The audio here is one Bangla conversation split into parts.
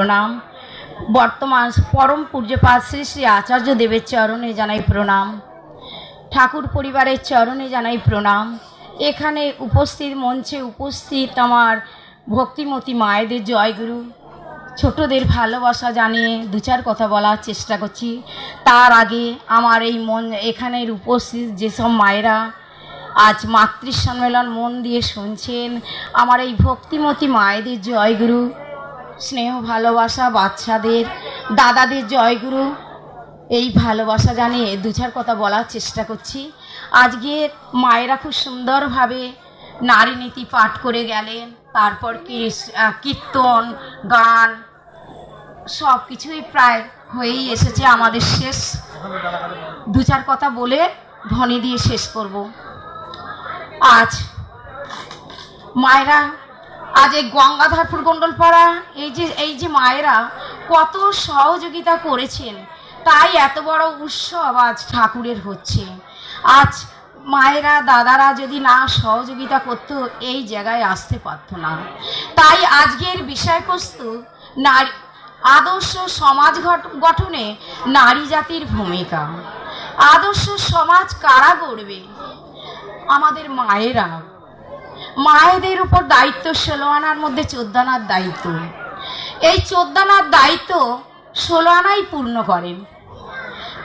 প্রণাম। বর্তমান পরম পূজ্যপাত শ্রী শ্রী আচার্য দেবের চরণে জানাই প্রণাম। ঠাকুর পরিবারের চরণে জানাই প্রণাম। এখানে উপস্থিত মঞ্চে উপস্থিত আমার ভক্তিমতী মায়েদের জয়গুরু, ছোটদের ভালোবাসা জানিয়ে দু চার কথা বলার চেষ্টা করছি। তার আগে আমার এই মন, এখানের উপস্থিত যেসব মায়েরা আজ মাতৃ সম্মেলন মন দিয়ে শুনছেন, আমার এই ভক্তিমতী মায়েদের জয়গুরু স্নেহ, ভালোবাসা, বাচ্চাদের, দাদাদের জয়গুরু। এই ভালোবাসা জানিয়ে দু চার কথা বলার চেষ্টা করছি। আজকে মায়েরা খুব সুন্দরভাবে নারী নীতি পাঠ করে গেলেন। তারপর কীর্তন, গান সব কিছুই প্রায় হয়েই এসেছে আমাদের শেষ। দু চার কথা বলে ধ্বনি দিয়ে শেষ করব। আজ মায়েরা আজ এই গঙ্গাধরপুর মণ্ডলপাড়া এই যে এই যে মায়েরা কত সহযোগিতা করেছেন, তাই এত বড় উৎসব আজ ঠাকুরের হচ্ছে। আজ মায়েরা, দাদারা যদি না সহযোগিতা করতো, এই জায়গায় আসতে পারতো না। তাই আজকের বিষয়বস্তু, নারী, আদর্শ সমাজ গঠনে নারী জাতির ভূমিকা। আদর্শ সমাজ কারা গড়বে? আমাদের মায়েরা। মায়েদের উপর দায়িত্ব ষোলো আনার মধ্যে চোদ্দ আনার দায়িত্ব। এই চোদ্দানার দায়িত্ব ষোলো আনাই পূর্ণ করেন।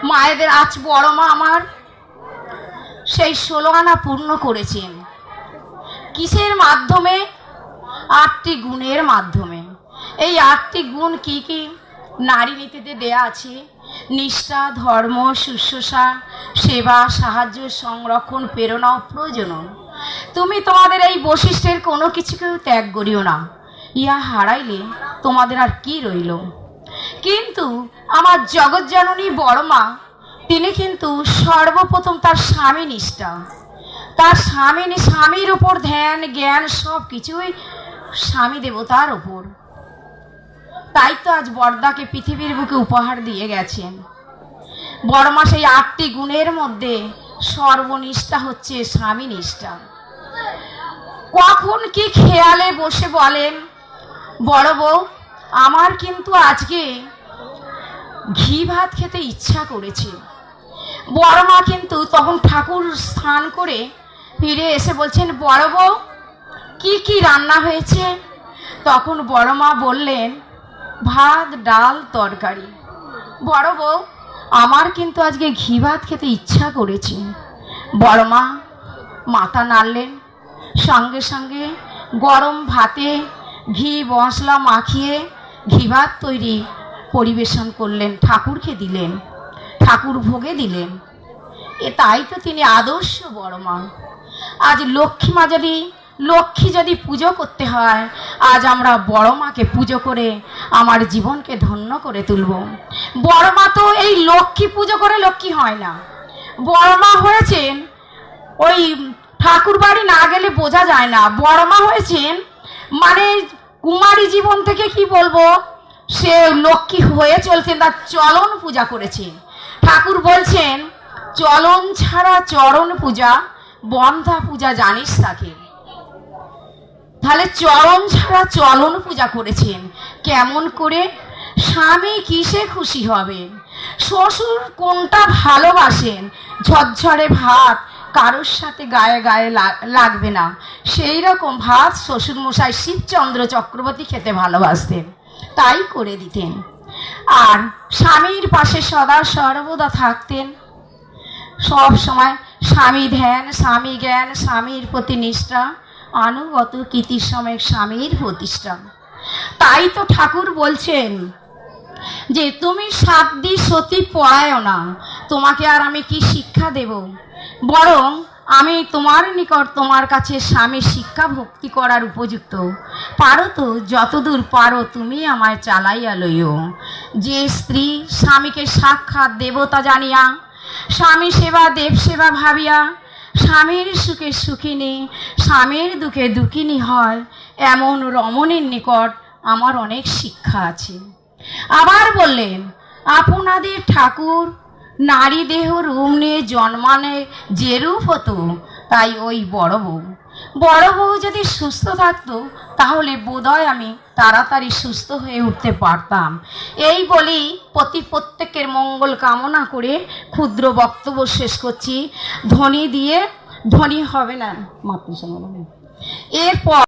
মায়েদের আজ বড় মা আমার, সেই ষোলো আনা পূর্ণ করেছেন। কিসের মাধ্যমে? আটটি গুণের মাধ্যমে। এই আটটি গুণ কি কি? নারী নীতিতে দেয়া আছে, নিষ্ঠা, ধর্ম, শুশ্রূষা, সেবা, সাহায্য, সংরক্ষণ, প্রেরণা ও প্রয়োজনন। তুমি তোমাদের এই বৈশিষ্ট্যের কোনো কিছুকেও ত্যাগ করিও না। ইহা হারাইলে তোমাদের আর কি রইল? কিন্তু আমার জগৎজননী বড় মা তিনি কিন্তু সর্বপ্রথম তার স্বামী নিষ্ঠা। তার স্বামী স্বামীর উপর ধ্যান, জ্ঞান সব কিছুই স্বামী দেবতার ওপর তাই তো আজ বর্দাকে পৃথিবীর বুকে উপহার দিয়ে গেছেন। বড়মা সেই আটটি গুণের মধ্যে সর্বনিষ্ঠা হচ্ছে স্বামী নিষ্ঠা। কখন কি খেয়ালে বসে বলেন, বড় বউ, আমার কিন্তু আজকে ঘি ভাত খেতে ইচ্ছা করেছে। বড় মা কিন্তু তখন ঠাকুর স্নান করে ফিরে এসে বলছেন, বড় বউ, কি কি রান্না হয়েছে? তখন বড় মা বললেন, ভাত, ডাল, তরকারি। বড় বউ, আমার কিন্তু আজকে ঘি ভাত খেতে ইচ্ছা করেছে। বড় মা মাথা নাড়লেন সঙ্গে সঙ্গে গরম ভাতে ঘি, মশলা মাখিয়ে ঘি ভাত তৈরি পরিবেশন করলেন, ঠাকুরকে দিলেন, ঠাকুর ভোগে দিলেন। এ তাই তো তিনি আদর্শ বড় মা। আজ লক্ষ্মী মা যদি, লক্ষ্মী যদি পুজো করতে হয়, আজ আমরা বড় মাকে পুজো করে আমার জীবনকে ধন্য করে তুলব। বড় মা তো এই লক্ষ্মী পুজো করে লক্ষ্মী হয় না। বড় মা হয়েছেন ওই ঠাকুর বাড়ি না গেলে বোঝা যায় না। বড় মা হয়েছেন মানে কুমারী জীবন থেকে কি বলব, সে লক্ষ্মী হয়ে চলছেন, তার চলন পূজা করেছেন। ঠাকুর বলছেন, চলন ছাড়া চরণ পূজা, বন্ধা পূজা জানিস তাকে? তাহলে চরণ ছাড়া চলন পূজা করেছেন। কেমন করে? স্বামী কিসে খুশি হবেন? শ্বশুর কোনটা ভালোবাসেন? ঝরঝরে ভাত কারোর সাথে গায়ে গায়ে লাগবে না। সেই রকম ভাত শ্বশুরমশাই শিবচন্দ্র চক্রবর্তী খেতে ভালোবাসতেন। তাই করে দিতেন। আর স্বামীর পাশে সদা সর্বদা থাকতেন। সব সময় স্বামী ধ্যান, স্বামী জ্ঞান, স্বামীর প্রতি নিষ্ঠা, আনুগত কীর্তির সময় স্বামীর প্রতিষ্ঠা। তাই তো ঠাকুর বলছেন যে, তুমি সাতদি সতী পড়ায় না। তোমাকে আর আমি কি শিক্ষা দেব? বরং আমি তোমার নিকট তোমার কাছে স্বামী শিক্ষা ভক্তি করার উপযুক্ত। পারো তো, যতদূর পারো তুমি আমায় চালাইয়া লইও। যে স্ত্রী স্বামীকে সাক্ষাৎ দেবতা জানিয়া, স্বামী সেবা দেব সেবা ভাবিয়া, স্বামীর সুখে সুখিনী, স্বামীর দুঃখে দুঃখিনী হয়, এমন রমণীর নিকট আমার অনেক শিক্ষা আছে। আবার বললেন, আপনাদের ঠাকুর নারী দেহ রূপ নিয়ে জন্মানে যে হতো, তাই ওই বড় বউ। বড় বউ যদি সুস্থ থাকতো, তাহলে বোধহয় আমি তাড়াতাড়ি সুস্থ হয়ে উঠতে পারতাম। এই বলেই প্রতি প্রত্যেকের মঙ্গল কামনা করে ক্ষুদ্র বক্তব্য শেষ করছি। ধ্বনি দিয়ে ধ্বনি হবে না মাতৃ এরপর